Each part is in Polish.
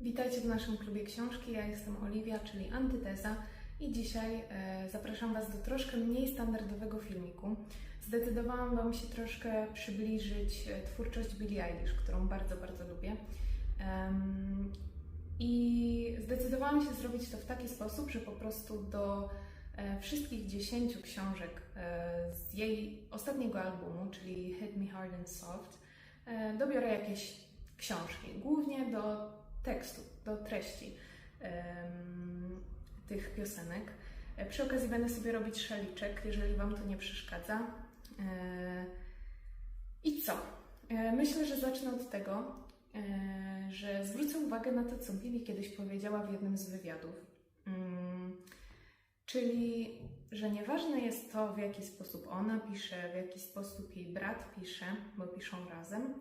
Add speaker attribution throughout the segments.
Speaker 1: Witajcie w naszym klubie książki. Ja jestem Oliwia, czyli Antyteza i dzisiaj e, zapraszam Was do troszkę mniej standardowego filmiku. Zdecydowałam Wam się troszkę przybliżyć e, twórczość Billie Eilish, którą bardzo, bardzo lubię. I zdecydowałam się zrobić to w taki sposób, że po prostu do e, wszystkich dziesięciu książek z jej ostatniego albumu, czyli Hit Me Hard and Soft, dobiorę jakieś książki, głównie do tekstu, do treści tych piosenek. E, Przy okazji będę sobie robić szaliczek, jeżeli Wam to nie przeszkadza. E, I co? E, Myślę, że zacznę od tego, że zwrócę uwagę na to, co Billy kiedyś powiedziała w jednym z wywiadów. Mm, Czyli, że nieważne jest to, w jaki sposób ona pisze, w jaki sposób jej brat pisze, bo piszą razem.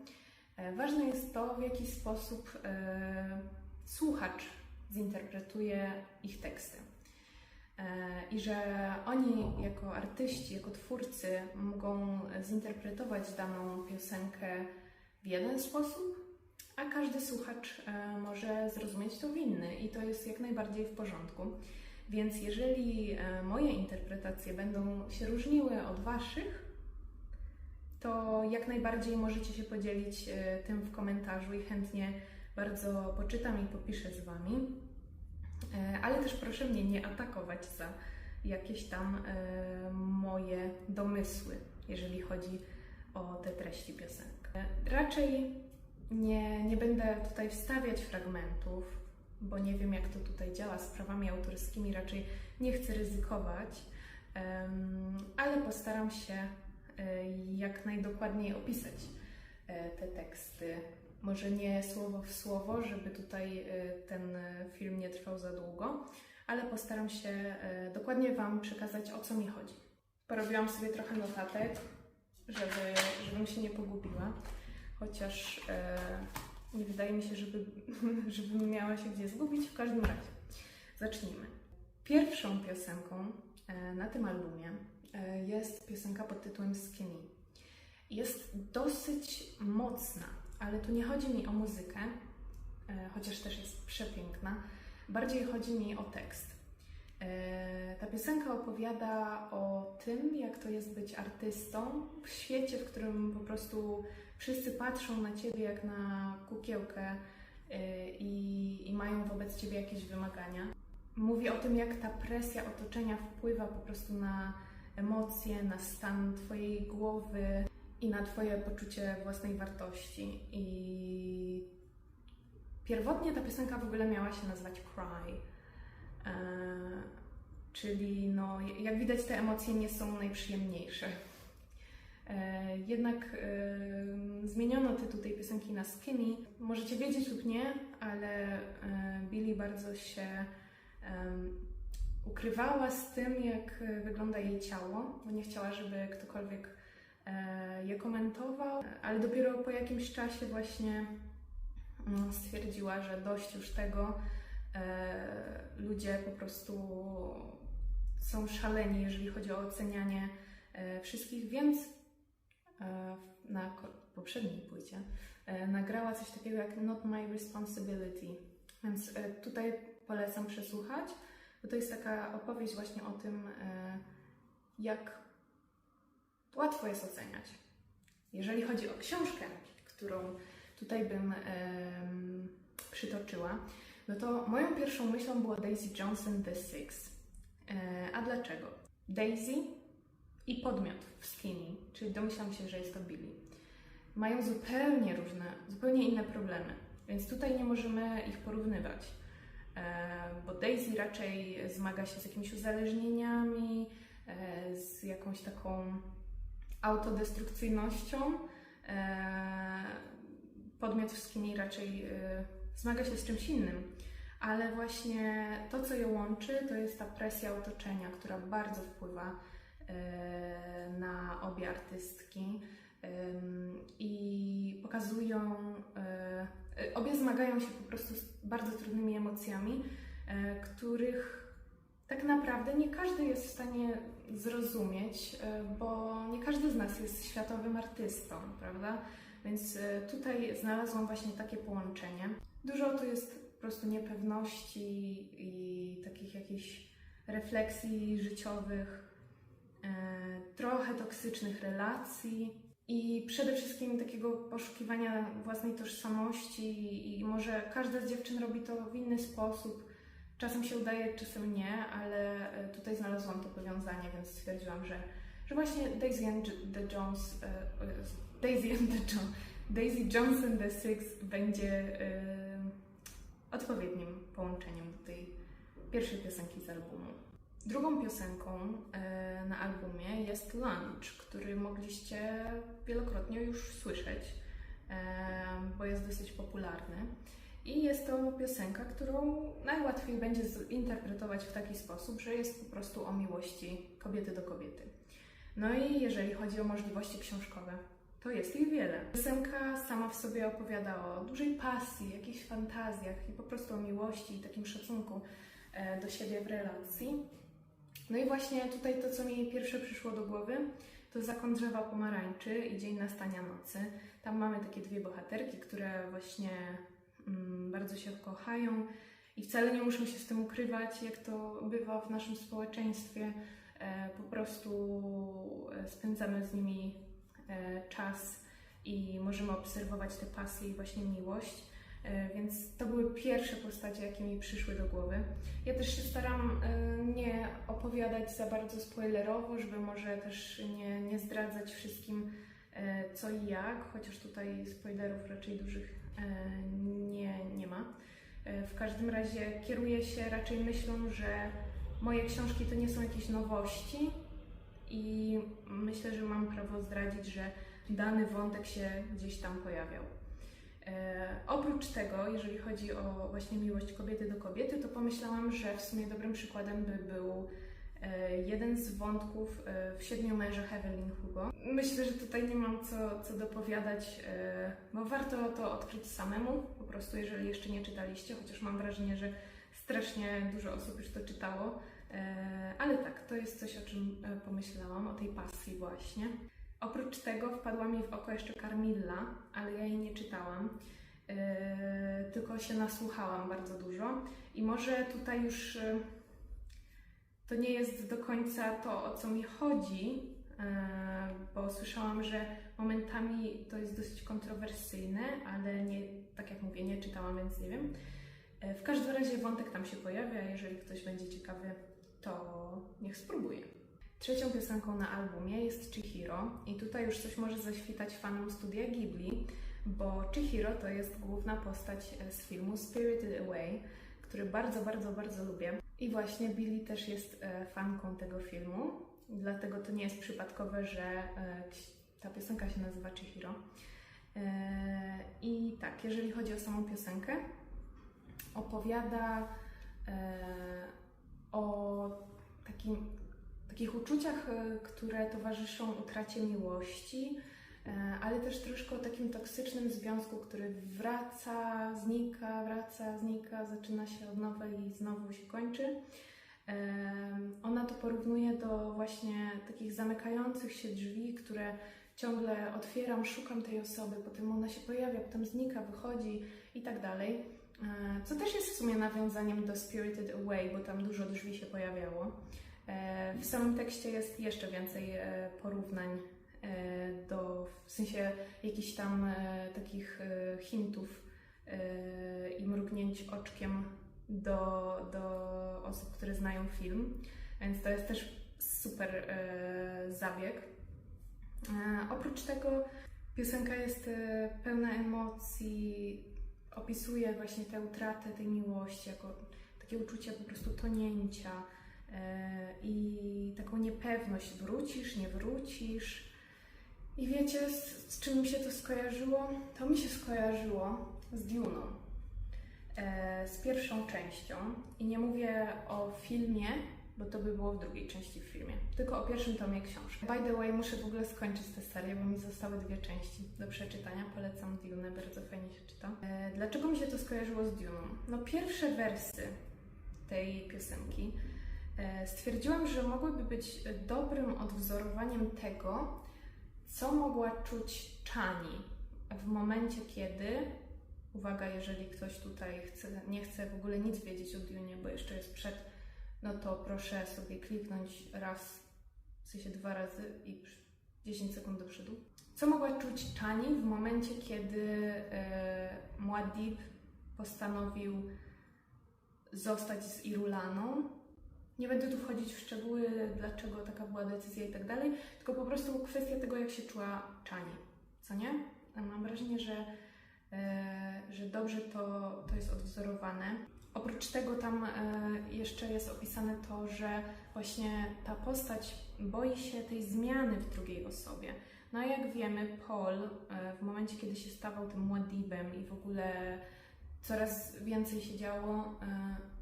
Speaker 1: E, Ważne jest to, w jaki sposób e, słuchacz zinterpretuje ich teksty. E, I że oni, jako artyści, jako twórcy, mogą zinterpretować daną piosenkę w jeden sposób, a każdy słuchacz może zrozumieć to w inny, i to jest jak najbardziej w porządku. Więc jeżeli moje interpretacje będą się różniły od Waszych, to jak najbardziej możecie się podzielić e, tym w komentarzu i chętnie bardzo poczytam i popiszę z Wami. E, Ale też proszę mnie nie atakować za jakieś tam e, moje domysły, jeżeli chodzi o te treści piosenek. Raczej nie, nie będę tutaj wstawiać fragmentów, bo nie wiem, jak to tutaj działa z prawami autorskimi, raczej nie chcę ryzykować, ale postaram się jak najdokładniej opisać e, te teksty. Może nie słowo w słowo, żeby tutaj e, ten e, film nie trwał za długo, ale postaram się e, dokładnie Wam przekazać, o co mi chodzi. Porobiłam sobie trochę notatek, żeby, żebym się nie pogubiła, chociaż e, nie wydaje mi się, żeby, żebym miała się gdzie zgubić. W każdym razie, zacznijmy. Pierwszą piosenką e, na tym albumie e, jest piosenka pod tytułem Skinny. Jest dosyć mocna, ale tu nie chodzi mi o muzykę, e, chociaż też jest przepiękna. Bardziej chodzi mi o tekst. E, Ta piosenka opowiada o tym, jak to jest być artystą w świecie, w którym po prostu wszyscy patrzą na ciebie jak na kukiełkę e, i, i mają wobec ciebie jakieś wymagania. Mówi o tym, jak ta presja otoczenia wpływa po prostu na emocje, na stan twojej głowy i na twoje poczucie własnej wartości. I pierwotnie ta piosenka w ogóle miała się nazywać Cry. E, czyli no, jak widać te emocje nie są najprzyjemniejsze. E, jednak e, zmieniono tytuł tej piosenki na Skinny. Możecie wiedzieć lub nie, ale e, Billie bardzo się ukrywała z tym, jak e, wygląda jej ciało, bo nie chciała, żeby ktokolwiek e, je komentował, ale dopiero po jakimś czasie właśnie mm, stwierdziła, że dość już tego, e, ludzie po prostu są szaleni, jeżeli chodzi o ocenianie wszystkich, więc na poprzedniej płycie nagrała coś takiego jak Not My Responsibility. Więc tutaj polecam przesłuchać, bo to jest taka opowieść właśnie o tym, e, jak łatwo jest oceniać. Jeżeli chodzi o książkę, którą tutaj bym przytoczyła, no to moją pierwszą myślą było Daisy Johnson The Six. E, a dlaczego? Daisy i podmiot w Skinny, czyli domyślam się, że jest to Billy, mają zupełnie różne, zupełnie inne problemy, więc tutaj nie możemy ich porównywać. E, bo Daisy raczej zmaga się z jakimiś uzależnieniami, e, z jakąś taką autodestrukcyjnością. E, podmiot w Skinny raczej zmaga się z czymś innym. Ale właśnie to, co je łączy, to jest ta presja otoczenia, która bardzo wpływa na obie artystki i pokazują, e, e, obie zmagają się po prostu z bardzo trudnymi emocjami, e, których tak naprawdę nie każdy jest w stanie zrozumieć, bo nie każdy z nas jest światowym artystą, prawda? Więc tutaj znalazłam właśnie takie połączenie. Dużo tu jest po prostu niepewności i takich jakichś refleksji życiowych, trochę toksycznych relacji i przede wszystkim takiego poszukiwania własnej tożsamości i może każda z dziewczyn robi to w inny sposób. Czasem się udaje, czasem nie, ale e, tutaj znalazłam to powiązanie, więc stwierdziłam, że, że właśnie Daisy and the Jones, e, Daisy and the Jones, Daisy Johnson The Six będzie odpowiednim połączeniem do tej pierwszej piosenki z albumu. Drugą piosenką e, na albumie jest Lunch, który mogliście wielokrotnie już słyszeć, e, bo jest dosyć popularny. I jest to piosenka, którą najłatwiej będzie zinterpretować w taki sposób, że jest po prostu o miłości kobiety do kobiety. No i jeżeli chodzi o możliwości książkowe, to jest ich wiele. Piosenka sama w sobie opowiada o dużej pasji, jakichś fantazjach i po prostu o miłości i takim szacunku e, do siebie w relacji. No i właśnie tutaj to, co mi pierwsze przyszło do głowy, to Zakon Drzewa Pomarańczy i Dzień Nastania Nocy. Tam mamy takie dwie bohaterki, które właśnie mm, bardzo się kochają i wcale nie muszą się z tym ukrywać, jak to bywa w naszym społeczeństwie. E, po prostu e, spędzamy z nimi e, czas i możemy obserwować te pasje i właśnie miłość. E, więc to były pierwsze postacie, jakie mi przyszły do głowy. Ja też się staram e, nie opowiadać za bardzo spoilerowo, żeby może też nie, nie zdradzać wszystkim e, co i jak, chociaż tutaj spoilerów raczej dużych nie, nie ma. W każdym razie kieruję się raczej myślą, że moje książki to nie są jakieś nowości i myślę, że mam prawo zdradzić, że dany wątek się gdzieś tam pojawiał. E, oprócz tego, jeżeli chodzi o właśnie miłość kobiety do kobiety, to pomyślałam, że w sumie dobrym przykładem by był e, jeden z wątków e, w Siedmiu mężach Evelyn Hugo. Myślę, że tutaj nie mam co, co dopowiadać, bo warto to odkryć samemu, po prostu jeżeli jeszcze nie czytaliście, chociaż mam wrażenie, że strasznie dużo osób już to czytało. Ale tak, to jest coś, o czym pomyślałam, o tej pasji właśnie. Oprócz tego wpadła mi w oko jeszcze Carmilla, ale ja jej nie czytałam, yy, tylko się nasłuchałam bardzo dużo. I może tutaj już yy, to nie jest do końca to, o co mi chodzi, yy, bo słyszałam, że momentami to jest dosyć kontrowersyjne, ale nie, tak jak mówię, nie czytałam, więc nie wiem. Yy, w każdym razie wątek tam się pojawia, jeżeli ktoś będzie ciekawy, to niech spróbuje. Trzecią piosenką na albumie jest Chihiro i tutaj już coś może zaświtać fanom studia Ghibli, bo Chihiro to jest główna postać e, z filmu Spirited Away, który bardzo, bardzo, bardzo lubię. I właśnie Billy też jest e, fanką tego filmu, dlatego to nie jest przypadkowe, że e, ta piosenka się nazywa Chihiro. I tak, jeżeli chodzi o samą piosenkę, opowiada o takim takich uczuciach, e, które towarzyszą utracie miłości, e, ale też troszkę o takim toksycznym związku, który wraca, znika, wraca, znika, zaczyna się od nowa i znowu się kończy. E, ona to porównuje do właśnie takich zamykających się drzwi, które ciągle otwieram, szukam tej osoby, potem ona się pojawia, potem znika, wychodzi i tak dalej. Co też jest w sumie nawiązaniem do Spirited Away, bo tam dużo drzwi się pojawiało. E, w samym tekście jest jeszcze więcej e, porównań e, do, w sensie jakichś tam takich hintów i mrugnięć oczkiem do, do osób, które znają film, więc to jest też super zabieg. Oprócz tego piosenka jest pełna emocji, opisuje właśnie tę utratę tej miłości jako takie uczucie po prostu tonięcia, E, i taką niepewność, wrócisz, nie wrócisz. I wiecie, z, z czym mi się to skojarzyło? To mi się skojarzyło z Duną, e, z pierwszą częścią. I nie mówię o filmie, bo to by było w drugiej części w filmie, tylko o pierwszym tomie książki. By the way, muszę w ogóle skończyć tę serię, bo mi zostały dwie części do przeczytania. Polecam Dune, bardzo fajnie się czyta. E, dlaczego mi się to skojarzyło z Duną? No pierwsze wersy tej piosenki E, stwierdziłam, że mogłyby być dobrym odwzorowaniem tego, co mogła czuć Chani w momencie, kiedy uwaga, jeżeli ktoś tutaj chce, nie chce w ogóle nic wiedzieć o Dune, bo jeszcze jest przed, no to proszę sobie kliknąć raz, w sensie dwa razy i przy- 10 sekund do przodu. Co mogła czuć Chani w momencie, kiedy e, Muad'Dib postanowił zostać z Irulaną? Nie będę tu wchodzić w szczegóły, dlaczego taka była decyzja i tak dalej, tylko po prostu kwestia tego, jak się czuła Chani, co nie? Mam wrażenie, że, e, że dobrze to, to jest odwzorowane. Oprócz tego tam e, jeszcze jest opisane to, że właśnie ta postać boi się tej zmiany w drugiej osobie. No a jak wiemy, Paul e, w momencie, kiedy się stawał tym Muad'Dibem i w ogóle coraz więcej się działo,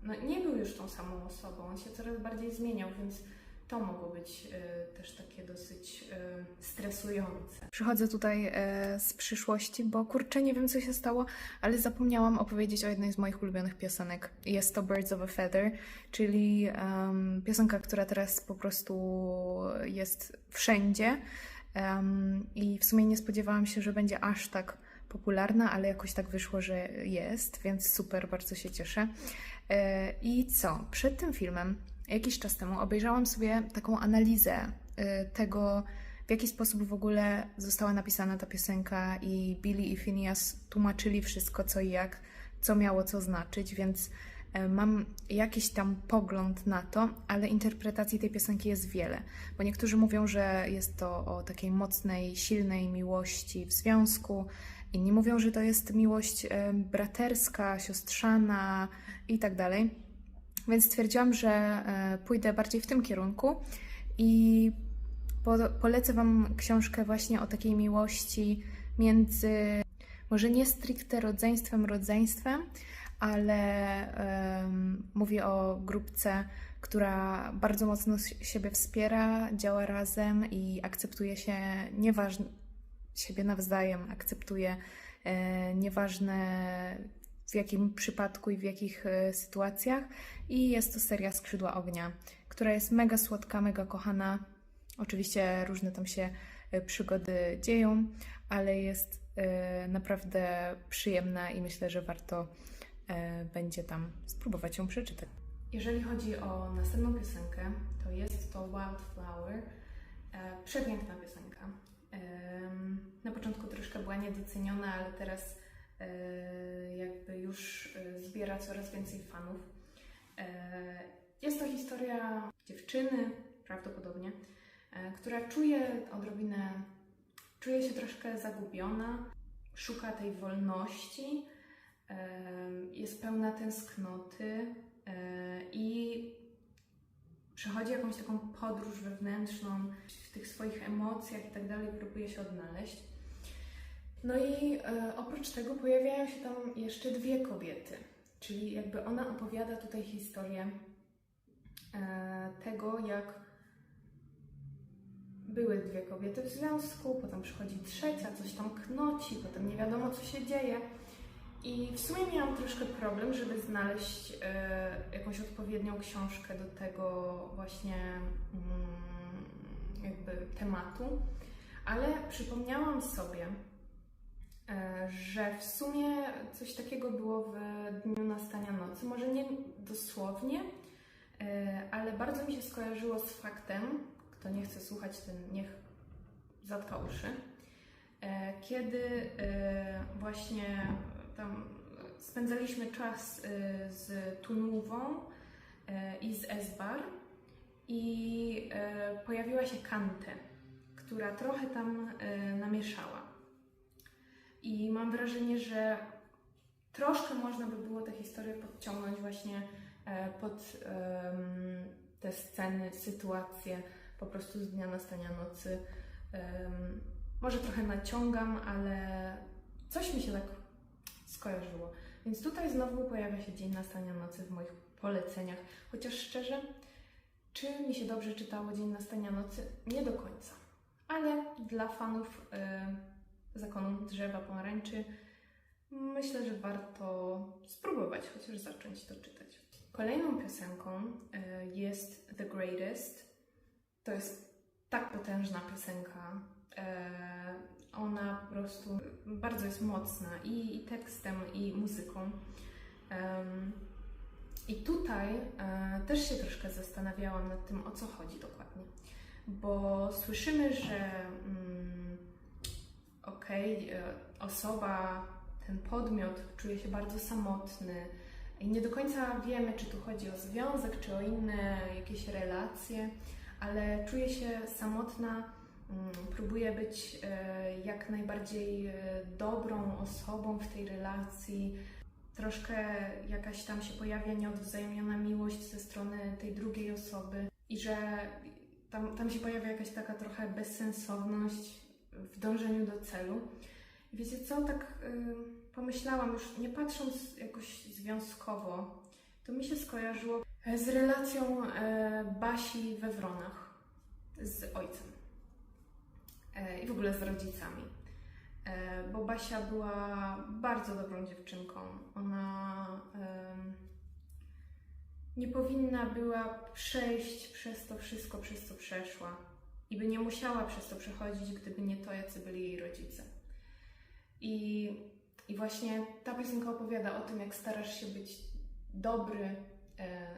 Speaker 1: no nie był już tą samą osobą, on się coraz bardziej zmieniał, więc to mogło być e, też takie dosyć e, stresujące. Przychodzę tutaj e, z przyszłości, bo kurczę, nie wiem co się stało, ale zapomniałam opowiedzieć o jednej z moich ulubionych piosenek. Jest to Birds of a Feather, czyli em, piosenka, która teraz po prostu jest wszędzie. Em, I w sumie nie spodziewałam się, że będzie aż tak popularna, ale jakoś tak wyszło, że jest, więc super, bardzo się cieszę. E, I co? Przed tym filmem, jakiś czas temu, obejrzałam sobie taką analizę e, tego, w jaki sposób w ogóle została napisana ta piosenka, i Billy i Phineas tłumaczyli wszystko, co i jak, co miało co znaczyć, więc e, mam jakiś tam pogląd na to, ale interpretacji tej piosenki jest wiele, bo niektórzy mówią, że jest to o takiej mocnej, silnej miłości w związku, inni mówią, że to jest miłość e, braterska, siostrzana i tak dalej. Więc stwierdziłam, że e, pójdę bardziej w tym kierunku i po, polecę Wam książkę właśnie o takiej miłości między, może nie stricte rodzeństwem, rodzeństwem, ale em, mówię o grupce, która bardzo mocno siebie wspiera, działa razem i akceptuje się nieważne siebie nawzajem, akceptuje nieważne w jakim przypadku i w jakich e, sytuacjach. I jest to seria Skrzydła Ognia, która jest mega słodka, mega kochana. Oczywiście różne tam się e, przygody dzieją, ale jest e, naprawdę przyjemna i myślę, że warto będzie tam spróbować ją przeczytać. Jeżeli chodzi o następną piosenkę, to jest to Wildflower. Przepiękna piosenka. Na początku troszkę była niedoceniona, ale teraz e, jakby już e, zbiera coraz więcej fanów. E, Jest to historia dziewczyny, prawdopodobnie, która czuje odrobinę, czuje się troszkę zagubiona, szuka tej wolności, jest pełna tęsknoty i przechodzi jakąś taką podróż wewnętrzną w tych swoich emocjach i tak dalej, próbuje się odnaleźć. No i e, oprócz tego pojawiają się tam jeszcze dwie kobiety, czyli jakby ona opowiada tutaj historię e, tego, jak były dwie kobiety w związku, potem przychodzi trzecia, coś tam knoci, potem nie wiadomo co się dzieje. I w sumie miałam troszkę problem, żeby znaleźć e, jakąś odpowiednią książkę do tego właśnie mm, jakby tematu, ale przypomniałam sobie, e, że w sumie coś takiego było w Dniu Nastania Nocy. Może nie dosłownie, e, ale bardzo mi się skojarzyło z faktem, kto nie chce słuchać, ten niech zatka uszy, e, kiedy e, właśnie tam spędzaliśmy czas e, z Tunuwą e, i z Esbar i e, pojawiła się Kante, która trochę tam namieszała. I mam wrażenie, że troszkę można by było tę historię podciągnąć właśnie e, pod te sceny, sytuacje po prostu z dnia nastania nocy. Może trochę naciągam, ale coś mi się tak skojarzyło. Więc tutaj znowu pojawia się Dzień Nastania Nocy w moich poleceniach. Chociaż szczerze, czy mi się dobrze czytało Dzień Nastania Nocy? Nie do końca. Ale dla fanów y, zakonu drzewa pomarańczy myślę, że warto spróbować chociaż zacząć to czytać. Kolejną piosenką y, jest The Greatest. To jest tak potężna piosenka. E, Ona po prostu bardzo jest mocna i, i tekstem, i muzyką. Em, I tutaj e, też się troszkę zastanawiałam nad tym, o co chodzi dokładnie. Bo słyszymy, że mm, okej, e, osoba, ten podmiot czuje się bardzo samotny i nie do końca wiemy, czy tu chodzi o związek, czy o inne jakieś relacje, ale czuje się samotna, mm, próbuje być e, jak najbardziej e, dobrą osobą w tej relacji. Troszkę jakaś tam się pojawia nieodwzajemniona miłość ze strony tej drugiej osoby i że tam, tam się pojawia jakaś taka trochę bezsensowność w dążeniu do celu. I wiecie co, tak y, pomyślałam już, nie patrząc jakoś związkowo, to mi się skojarzyło z relacją e, Basi we Wronach z ojcem i w ogóle z rodzicami. E, bo Basia była bardzo dobrą dziewczynką. Ona nie powinna była przejść przez to wszystko, przez co przeszła. I by nie musiała przez to przechodzić, gdyby nie to, jacy byli jej rodzice. I, I właśnie ta piosenka opowiada o tym, jak starasz się być dobry. E,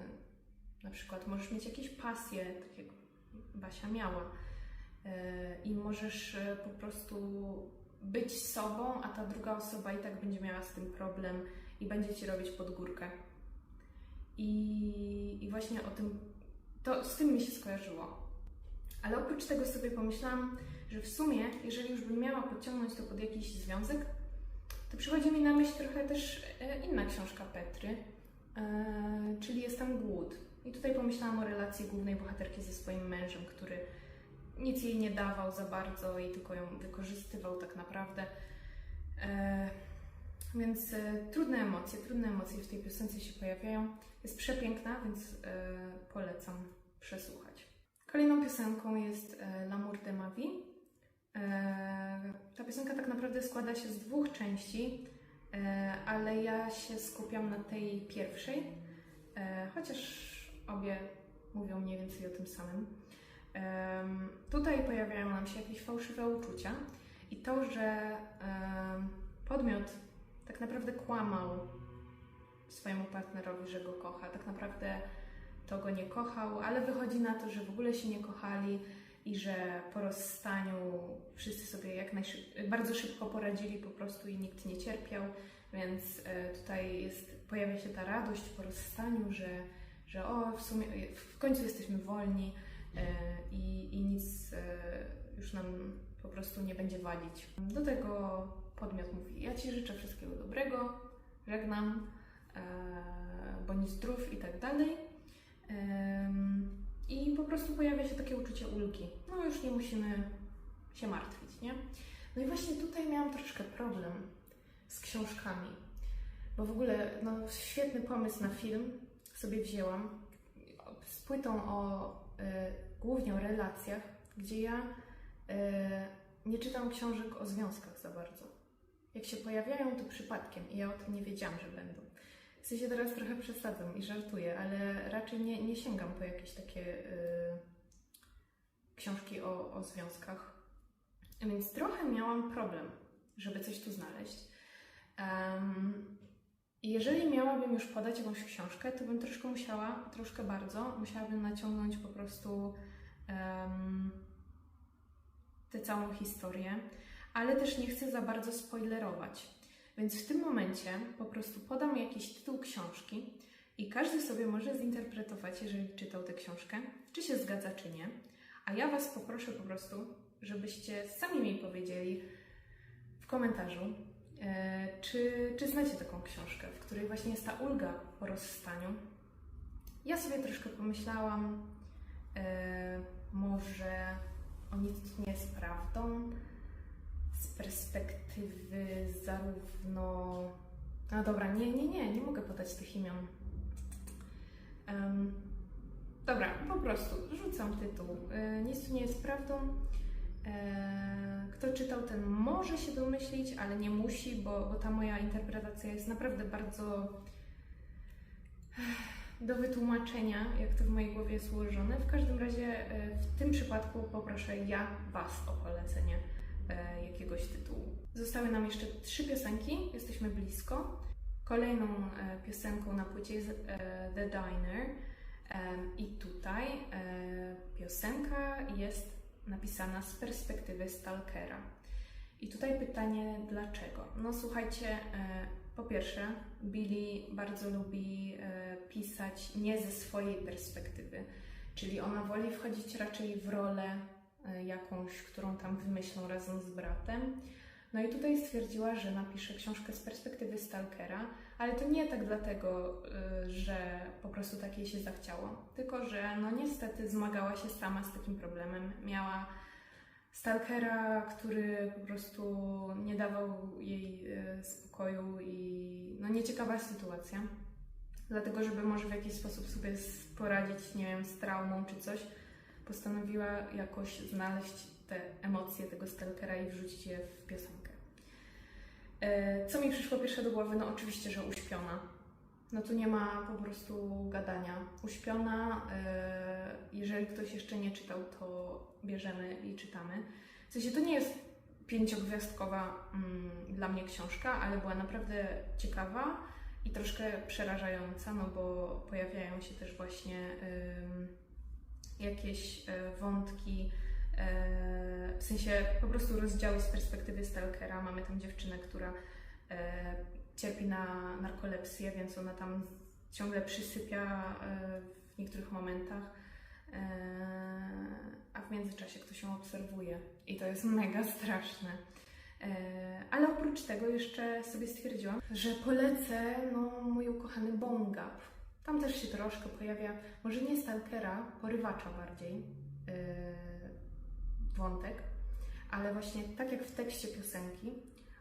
Speaker 1: na przykład możesz mieć jakieś pasje, tak jak Basia miała. E, I możesz e, po prostu być sobą, a ta druga osoba i tak będzie miała z tym problem i będzie ci robić pod górkę. I, i właśnie o tym, to z tym mi się skojarzyło. Ale oprócz tego sobie pomyślałam, że w sumie, jeżeli już bym miała podciągnąć to pod jakiś związek, to przychodzi mi na myśl trochę też e, inna książka Petry, e, czyli Jestem głód. I tutaj pomyślałam o relacji głównej bohaterki ze swoim mężem, który nic jej nie dawał za bardzo i tylko ją wykorzystywał tak naprawdę. E, więc e, trudne emocje, trudne emocje w tej piosence się pojawiają. Jest przepiękna, więc e, polecam przesłuchać. Kolejną piosenką jest e, L'amour de ma vie. E, ta piosenka tak naprawdę składa się z dwóch części, e, ale ja się skupiam na tej pierwszej, chociaż obie mówią mniej więcej o tym samym. Tutaj pojawiają nam się jakieś fałszywe uczucia i to, że podmiot tak naprawdę kłamał swojemu partnerowi, że go kocha. Tak naprawdę to go nie kochał, ale wychodzi na to, że w ogóle się nie kochali i że po rozstaniu wszyscy sobie jak bardzo szybko poradzili po prostu i nikt nie cierpiał, więc e, tutaj jest, pojawia się ta radość po rozstaniu, że, że o, w sumie w końcu jesteśmy wolni i, i nic e, już nam po prostu nie będzie walić. Do tego podmiot mówi, ja Ci życzę wszystkiego dobrego, żegnam, e, bądź zdrów i tak dalej. I po prostu pojawia się takie uczucie ulgi. No już nie musimy się martwić, nie? No i właśnie tutaj miałam troszkę problem z książkami, bo w ogóle no, świetny pomysł na film sobie wzięłam z płytą o e, głównie o relacjach, gdzie ja e, nie czytam książek o związkach za bardzo. Jak się pojawiają, to przypadkiem i ja o tym nie wiedziałam, że będą. W sensie teraz trochę przesadzam i żartuję, ale raczej nie, nie sięgam po jakieś takie y, książki o, o związkach. Więc trochę miałam problem, żeby coś tu znaleźć. Jeżeli miałabym już podać jakąś książkę, to bym troszkę musiała, troszkę bardzo, musiałabym naciągnąć po prostu em, tę całą historię, ale też nie chcę za bardzo spoilerować. Więc w tym momencie po prostu podam jakiś tytuł książki i każdy sobie może zinterpretować, jeżeli czytał tę książkę, czy się zgadza, czy nie. A ja Was poproszę po prostu, żebyście sami mi powiedzieli w komentarzu, czy, czy znacie taką książkę, w której właśnie jest ta ulga po rozstaniu. Ja sobie troszkę pomyślałam, e, może o nic nie jest prawdą, z perspektywy zarówno. No dobra, nie, nie, nie, nie mogę podać tych imion. Em, dobra, po prostu rzucam tytuł. E, nic tu nie jest prawdą. E, kto czytał, ten może się domyślić, ale nie musi, bo, bo ta moja interpretacja jest naprawdę bardzo eh, do wytłumaczenia, jak to w mojej głowie jest ułożone. W każdym razie e, w tym przypadku poproszę ja Was o polecenie e, jakiegoś tytułu. Zostały nam jeszcze trzy piosenki, jesteśmy blisko. Kolejną e, piosenką na płycie jest e, The Diner. I tutaj e, piosenka jest napisana z perspektywy stalkera. I tutaj pytanie, dlaczego? No słuchajcie, e, po pierwsze, Billy bardzo lubi e, pisać nie ze swojej perspektywy, czyli ona woli wchodzić raczej w rolę e, jakąś, którą tam wymyślą razem z bratem. No i tutaj stwierdziła, że napisze książkę z perspektywy stalkera, ale to nie tak dlatego, y, że po prostu tak jej się zachciało, tylko że no niestety zmagała się sama z takim problemem. Miała stalkera, który po prostu nie dawał jej y, spokoju i no nieciekawa sytuacja. Dlatego, żeby może w jakiś sposób sobie poradzić, nie wiem, z traumą czy coś, postanowiła jakoś znaleźć te emocje tego stalkera i wrzucić je w piosenkę. E, Co mi przyszło pierwsze do głowy? No oczywiście, że uśpiona. No tu nie ma po prostu gadania. Uśpiona, e, jeżeli ktoś jeszcze nie czytał, to bierzemy i czytamy. W sensie to nie jest pięciogwiazdkowa mm, dla mnie książka, ale była naprawdę ciekawa i troszkę przerażająca, no bo pojawiają się też właśnie ym, jakieś e, wątki, w sensie po prostu rozdziały z perspektywy stalkera. Mamy tam dziewczynę, która e, cierpi na narkolepsję, więc ona tam ciągle przysypia e, w niektórych momentach, e, a w międzyczasie ktoś ją obserwuje i to jest mega straszne. E, Ale oprócz tego jeszcze sobie stwierdziłam, że polecę no, mój ukochany Bone Gap. Tam też się troszkę pojawia, może nie stalkera, porywacza bardziej, wątek, ale właśnie tak jak w tekście piosenki,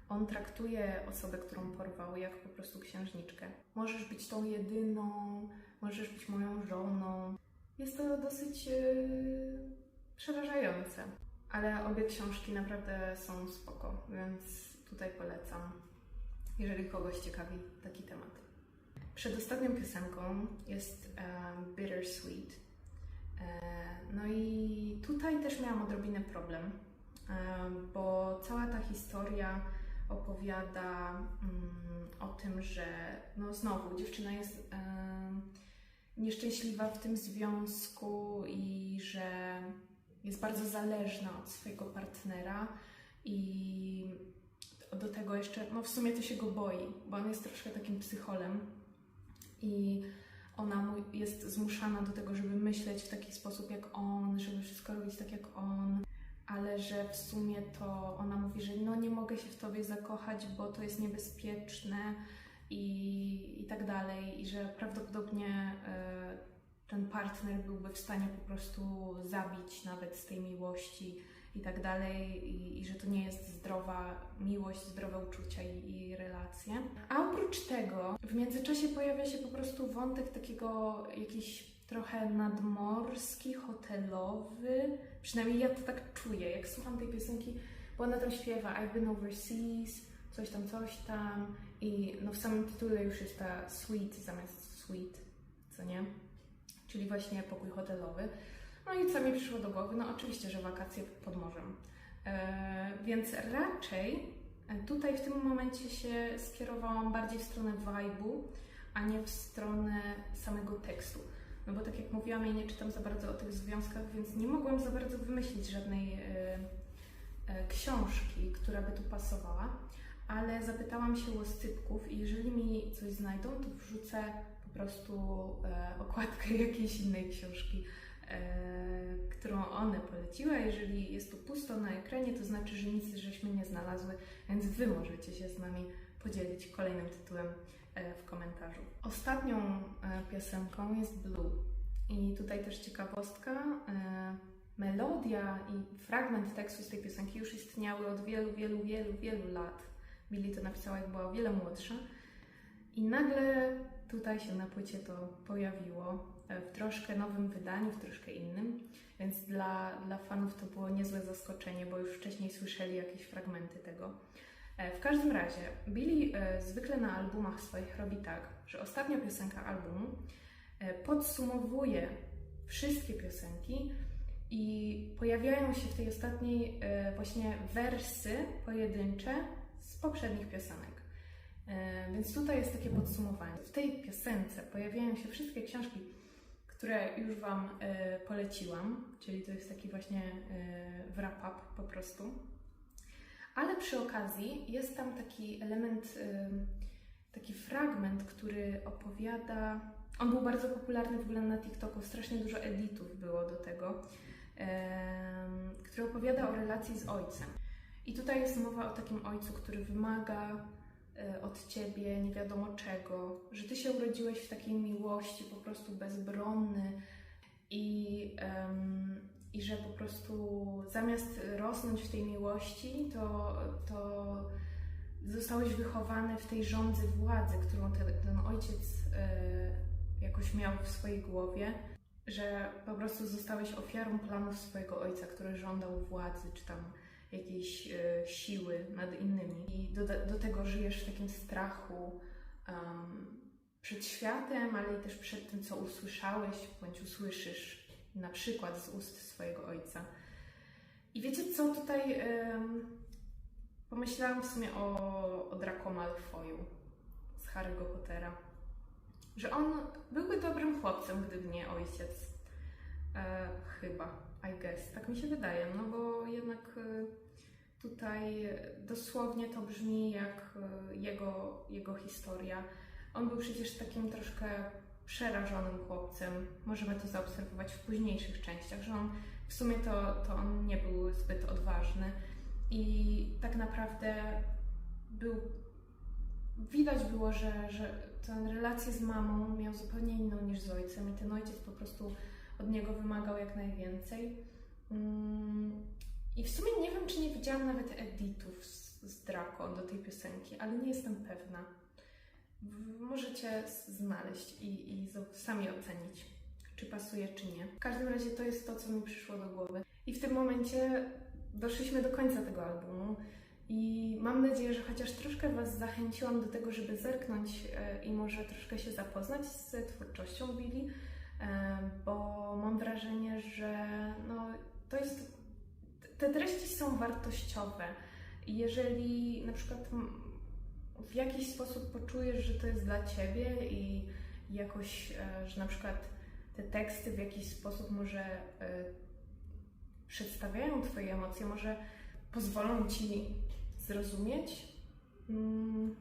Speaker 1: on traktuje osobę, którą porwał, jak po prostu księżniczkę. Możesz być tą jedyną, możesz być moją żoną. Jest to dosyć yy, przerażające, ale obie książki naprawdę są spoko, więc tutaj polecam, jeżeli kogoś ciekawi taki temat. Przedostatnią piosenką jest um, Bittersweet. E, No i tutaj też miałam odrobinę problem, e, bo cała ta historia opowiada mm, o tym, że no znowu dziewczyna jest em, nieszczęśliwa w tym związku i że jest bardzo zależna od swojego partnera i do tego jeszcze, no w sumie to się go boi, bo on jest troszkę takim psycholem i ona jest zmuszana do tego, żeby myśleć w taki sposób jak on, żeby wszystko robić tak jak on, ale że w sumie to ona mówi, że no nie mogę się w tobie zakochać, bo to jest niebezpieczne i, i tak dalej, i że prawdopodobnie e, ten partner byłby w stanie po prostu zabić nawet z tej miłości i tak dalej, i, i że to nie jest zdrowa miłość, zdrowe uczucia i, i relacje. A oprócz tego, w międzyczasie pojawia się po prostu wątek takiego jakiś trochę nadmorski, hotelowy. Przynajmniej ja to tak czuję, jak słucham tej piosenki, bo ona tam śpiewa I've been overseas, coś tam, coś tam i no w samym tytule już jest ta sweet zamiast sweet, co nie? Czyli właśnie pokój hotelowy. No i co mi przyszło do głowy? No oczywiście, że wakacje pod morzem. E, więc raczej tutaj w tym momencie się skierowałam bardziej w stronę vibe'u, a nie w stronę samego tekstu. No bo tak jak mówiłam, ja nie czytam za bardzo o tych związkach, więc nie mogłam za bardzo wymyślić żadnej e, e, książki, która by tu pasowała, ale zapytałam się łoscypków i jeżeli mi coś znajdą, to wrzucę po prostu okładkę jakiejś innej książki, którą one poleciły. A jeżeli jest tu pusto na ekranie, to znaczy, że nic żeśmy nie znalazły, więc Wy możecie się z nami podzielić kolejnym tytułem e, w komentarzu. Ostatnią e, piosenką jest Blue. I tutaj też ciekawostka. e, Melodia i fragment tekstu z tej piosenki już istniały od wielu, wielu, wielu, wielu lat. Billy to napisała, jak była o wiele młodsza. I nagle tutaj się na płycie to pojawiło e, w troszkę nowym wydaniu, w troszkę innym, więc dla, dla fanów to było niezłe zaskoczenie, bo już wcześniej słyszeli jakieś fragmenty tego. E, W każdym razie, Billy e, zwykle na albumach swoich robi tak, że ostatnia piosenka albumu e, podsumowuje wszystkie piosenki I pojawiają się w tej ostatniej e, właśnie wersy pojedyncze z poprzednich piosenek. E, Więc tutaj jest takie podsumowanie. W tej piosence pojawiają się wszystkie książki, które już Wam e, poleciłam, czyli to jest taki właśnie e, wrap-up po prostu. Ale przy okazji jest tam taki element, e, taki fragment, który opowiada. On był bardzo popularny w ogóle na TikToku, strasznie dużo editów było do tego, który opowiada o relacji z ojcem. I tutaj jest mowa o takim ojcu, który wymaga od ciebie nie wiadomo czego, że ty się urodziłeś w takiej miłości, po prostu bezbronny i, em, i że po prostu zamiast rosnąć w tej miłości, to, to zostałeś wychowany w tej żądzy władzy, którą te, ten ojciec e, jakoś miał w swojej głowie, że po prostu zostałeś ofiarą planów swojego ojca, który żądał władzy, czy tam jakiejś e, siły nad innymi. I do, do tego żyjesz w takim strachu em, przed światem, ale i też przed tym, co usłyszałeś, bądź usłyszysz na przykład z ust swojego ojca. I wiecie co tutaj pomyślałam w sumie o, o Draco Malfoyu z Harry'ego Pottera. Że on byłby dobrym chłopcem, gdyby nie ojciec. E, chyba, I guess. Tak mi się wydaje, no bo jednak e, tutaj dosłownie to brzmi jak e, jego, jego historia. On był przecież takim troszkę przerażonym chłopcem. Możemy to zaobserwować w późniejszych częściach, że on w sumie to, to on nie był zbyt odważny i tak naprawdę był. Widać było, że, że tę relację z mamą miał zupełnie inną niż z ojcem, i ten ojciec po prostu od niego wymagał jak najwięcej. Mm, I w sumie nie wiem, czy nie widziałam nawet editów z, z Draco do tej piosenki, ale nie jestem pewna. Możecie znaleźć i, i sami ocenić, czy pasuje, czy nie. W każdym razie to jest to, co mi przyszło do głowy. I w tym momencie doszliśmy do końca tego albumu. I mam nadzieję, że chociaż troszkę Was zachęciłam do tego, żeby zerknąć e, i może troszkę się zapoznać z twórczością Billy, bo mam wrażenie, że no, to jest. Te treści są wartościowe. Jeżeli na przykład w jakiś sposób poczujesz, że to jest dla Ciebie i jakoś, e, że na przykład te teksty w jakiś sposób może e, przedstawiają Twoje emocje, może pozwolą Ci zrozumieć, mm,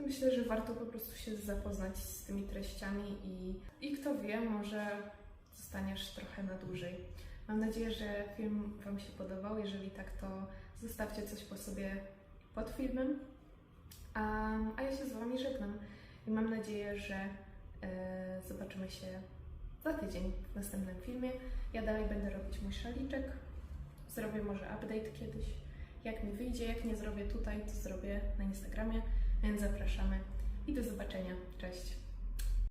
Speaker 1: to myślę, że warto po prostu się zapoznać z tymi treściami i, i kto wie, może zostaniesz trochę na dłużej. Mam nadzieję, że film Wam się podobał. Jeżeli tak, to zostawcie coś po sobie pod filmem. A, a ja się z Wami żegnam i mam nadzieję, że e, zobaczymy się za tydzień w następnym filmie. Ja dalej będę robić mój szaliczek. Zrobię może update kiedyś. Jak mi wyjdzie, jak nie zrobię tutaj, to zrobię na Instagramie, więc zapraszamy i do zobaczenia. Cześć!